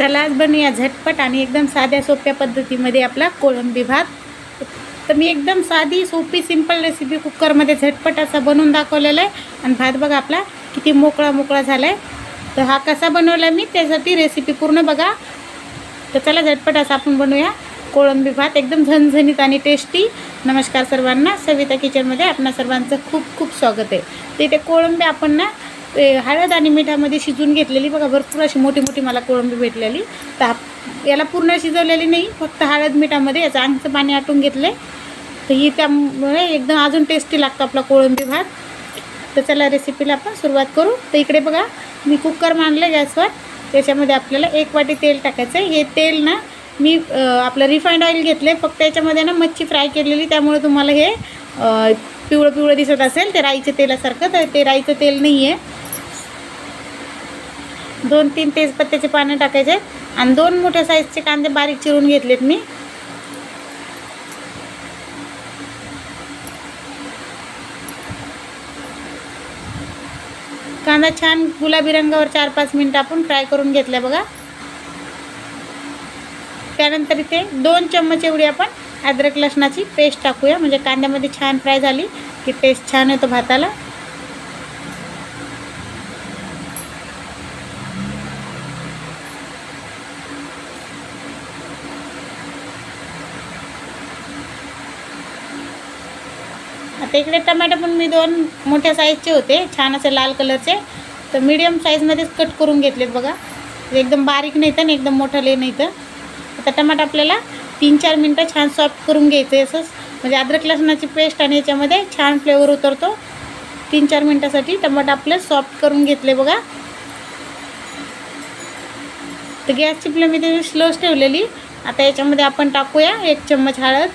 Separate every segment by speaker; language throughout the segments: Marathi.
Speaker 1: चला आज बनवूया झटपट आणि एकदम साध्या सोप्या पद्धतीमध्ये आपला कोळंबी भात. तर मी एकदम साधी सोपी सिंपल रेसिपी कुकरमध्ये झटपट असा बनवून दाखवलेला आहे. आणि भात बघा आपला किती मोकळा मोकळा झाला आहे तर हा कसा बनवला मी त्यासाठी रेसिपी पूर्ण बघा. तर चला झटपट असा आपण बनवूया कोळंबी भात. एकदम झणझणीत आणि टेस्टी नमस्कार सर्वांना. सविता किचनमध्ये आपणा सर्वांचं खूप खूप स्वागत आहे. तर इथे कोळंबी आपण ना हळद आणि मिठामध्ये शिजून घेतलेली बघा भरपूर अशी मोठी मोठी मला कोळंबी भेटलेली. तर याला पूर्ण शिजवलेली नाही फक्त हळद मिठामध्ये याचं अंगचं पाणी आटून घेतलं तर ही त्यामुळे एकदम अजून टेस्टी लागतो आपला कोळंबी भात. तर चला रेसिपीला आपण सुरुवात करू. तर इकडे बघा मी कुकर मांडलं गॅसवर. त्याच्यामध्ये आपल्याला एक वाटी तेल टाकायचं आहे हे तेल ना मी आपलं रिफाईंड ऑइल आहे फक्त याच्यामध्ये ना मच्छी फ्राय केलेली. त्यामुळे तुम्हाला हे पिवळं पिवळं दिसत असेल. ते राईच्या तेलासारखं. तर ते राईचं तेल नाही आहे दोन तीन तेजपत्त्याचे पानं टाकायचे आहेत आणि दोन मोठ्या साईजचे कांदे बारीक चिरून घेतलेत मी. कांदा छान गुलाबी रंगावर चार पाच मिनटं आपण फ्राय करून घेतल्या बघा. त्यानंतर इथे दोन चम्मच एवढी आपण अद्रक लसणाची पेस्ट टाकूया. म्हणजे कांद्यामध्ये छान फ्राय झाली की टेस्ट छान येतो भाताला. तर इकडे टमॅटो पण मी दोन मोठ्या साईजचे होते. छान असे लाल कलरचे तर मीडियम साईजमध्येच कट करून घेतलेत बघा. एकदम बारीक नाही तर एकदम मोठं ले नाही तर. आता टमाटा आपल्याला तीन चार मिनटं छान सॉफ्ट करून घ्यायचं आहे असंच. म्हणजे अद्रक लसणाची पेस्ट आणि याच्यामध्ये छान फ्लेवर उतरतो. तीन चार मिनटासाठी टमाटा आपलं सॉफ्ट करून घेतले बघा. तर गॅसची फ्लेम इथे स्लोच ठेवलेली. आता याच्यामध्ये आपण टाकूया एक चम्मच हळद.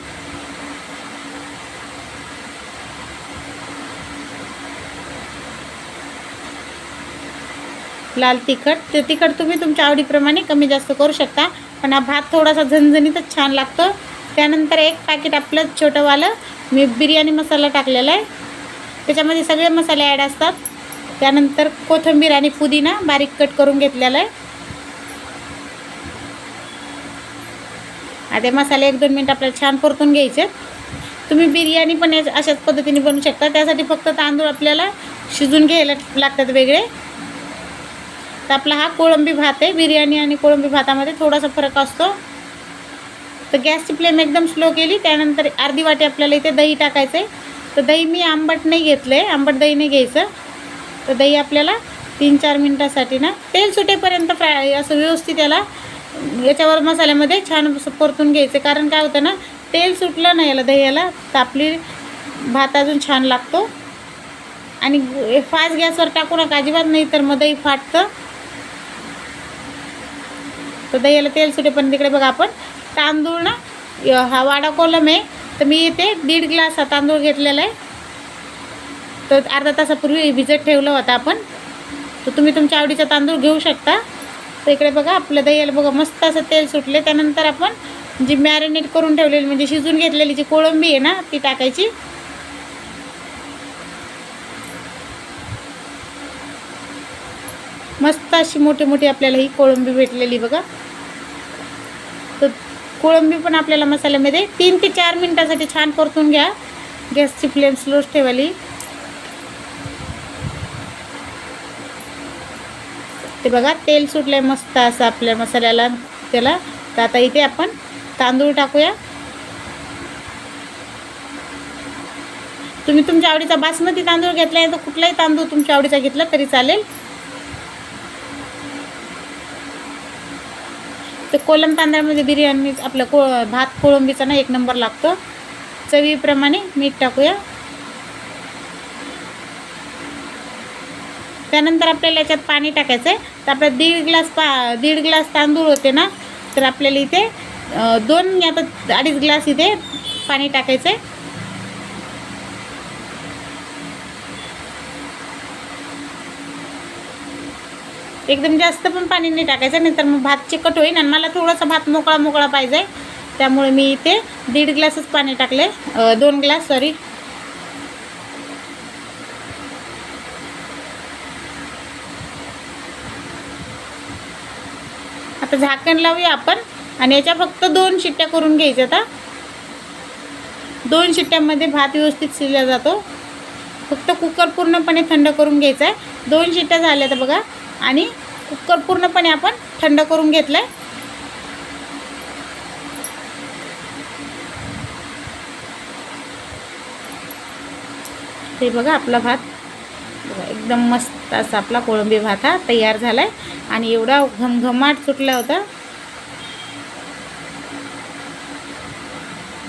Speaker 1: लाल तिखट. ते तिखट तुम्ही तुमच्या आवडीप्रमाणे कमी जास्त करू शकता. पण हा भात थोडासा झणझणीतच छान लागतो. त्यानंतर एक पॅकेट आपलं छोटंवालं मी बिर्याणी मसाला टाकलेला आहे. त्याच्यामध्ये सगळे मसाले ॲड असतात. त्यानंतर कोथिंबीर आणि पुदिना बारीक कट करून घेतलेला आहे. आता मसाले एक दोन मिनटं आपल्याला छान परतून घ्यायचे तुम्ही बिर्याणी पण अशाच पद्धतीने बनवू शकता. त्यासाठी फक्त तांदूळ आपल्याला शिजून घ्यायला लागतात वेगळे. तर आपला हा कोळंबी भात आहे. बिर्याणी आणि कोळंबी भातामध्ये थोडासा फरक असतो. तर गॅसची फ्लेम एकदम स्लो केली. त्यानंतर अर्धी वाटी आपल्याला इथे दही टाकायचं आहे तर दही मी आंबट नाही घेतलं आहे आंबट दही नाही घ्यायचं. तर दही आपल्याला तीन चार मिनटासाठी ना तेल सुटेपर्यंत फ्राय असं व्यवस्थित याला याच्यावर मसाल्यामध्ये छान असं परतून घ्यायचं. कारण काय होतं ना तेल सुटलं ना याला दह्याला तर आपली भात अजून छान लागतो. आणि फास्ट गॅसवर टाकू नका. अजिबात नाही तर मग दही फाटतं. तर दह्याला तेल सुटेपर्यंत तिकडे बघा आपण तांदूळ ना हा वाडा कोलम आहे. तर मी इथे दीड ग्लास हा तांदूळ घेतलेला आहे. तर अर्धा तासापूर्वी भिजत ठेवलं होतं आपण. तर तुम्ही तुमच्या आवडीचा तांदूळ घेऊ शकता. तर इकडे बघा आपलं दह्याला बघा मस्त असं तेल सुटले. त्यानंतर आपण जी मॅरिनेट करून ठेवलेली म्हणजे शिजून घेतलेली जी कोळंबी आहे ना ती टाकायची. मस्त अशी मोठी मोठी आपल्याला ही कोळंबी भेटलेली बघा. तर कोळंबी पण आपल्याला मसाल्यामध्ये तीन ते चार मिनटासाठी छान परतून घ्या. गॅसची फ्लेम स्लोच ठेवाली. ते बघा तेल सुटलंय मस्त असं आपल्या मसाल्याला त्याला. तर आता इथे आपण तांदूळ टाकूया. तुम्ही तुमच्या आवडीचा बासमती तांदूळ घेतला आहे तर कुठलाही तांदूळ तुमच्या आवडीचा घेतला तरी चालेल. कोलम तांदळामध्ये बिर्याणी आपलं को भात कोळंबीचा ना एक नंबर लागतो. चवीप्रमाणे मीठ टाकूया. त्यानंतर आपल्याला याच्यात पाणी टाकायचं आहे तर आपल्या दीड ग्लास पा दीड ग्लास तांदूळ होते ना तर आपल्याला इथे दोन आता अडीच ग्लास इथे पाणी टाकायचं आहे एकदम जास्त पण पाणी नाही टाकायचं नाही मग भात चिकट होईल आणि मला थोडासा भात मोकळा मोकळा पाहिजे. त्यामुळे मी इथे दीड ग्लासच पाणी टाकले दोन ग्लास सॉरी. आता झाकण लावूया आपण आणि याच्या फक्त दोन शिट्ट्या करून घ्यायच्या आता. दोन शिट्ट्यामध्ये भात व्यवस्थित शिजला जातो. फक्त कुकर पूर्णपणे थंड करून घ्यायचा आहे. दोन शिट्ट्या झाल्या तर बघा. आणि कुकर पूर्णपणे आपण थंड करून घेतलं आहे ते बघा आपला भात एकदम मस्त असा आपला कोळंबी भात हा तयार झाला आहे आणि एवढा घमघमाट सुटला होता.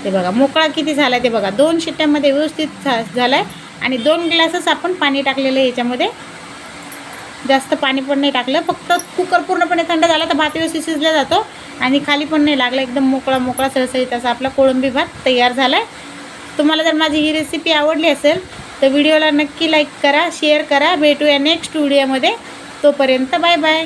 Speaker 1: ते बघा मोकळा किती झाला आहे ते बघा. दोन शिट्ट्यामध्ये व्यवस्थित झा झाला आहे आणि दोन ग्लासच आपण पाणी टाकलेलं आहे याच्यामध्ये. जास्त पाणी पण नाही टाकलं. फक्त कुकर पूर्णपणे थंड झाला तर भात व्यवस्थित शिजला जातो. आणि खाली पण नाही लागला. एकदम मोकळा मोकळा सळसळीत असा आपला कोळंबी भात तयार झाला आहे तुम्हाला जर माझी ही रेसिपी आवडली असेल तर व्हिडिओला नक्की लाईक करा शेअर करा. भेटूया नेक्स्ट व्हिडिओमध्ये तोपर्यंत बाय बाय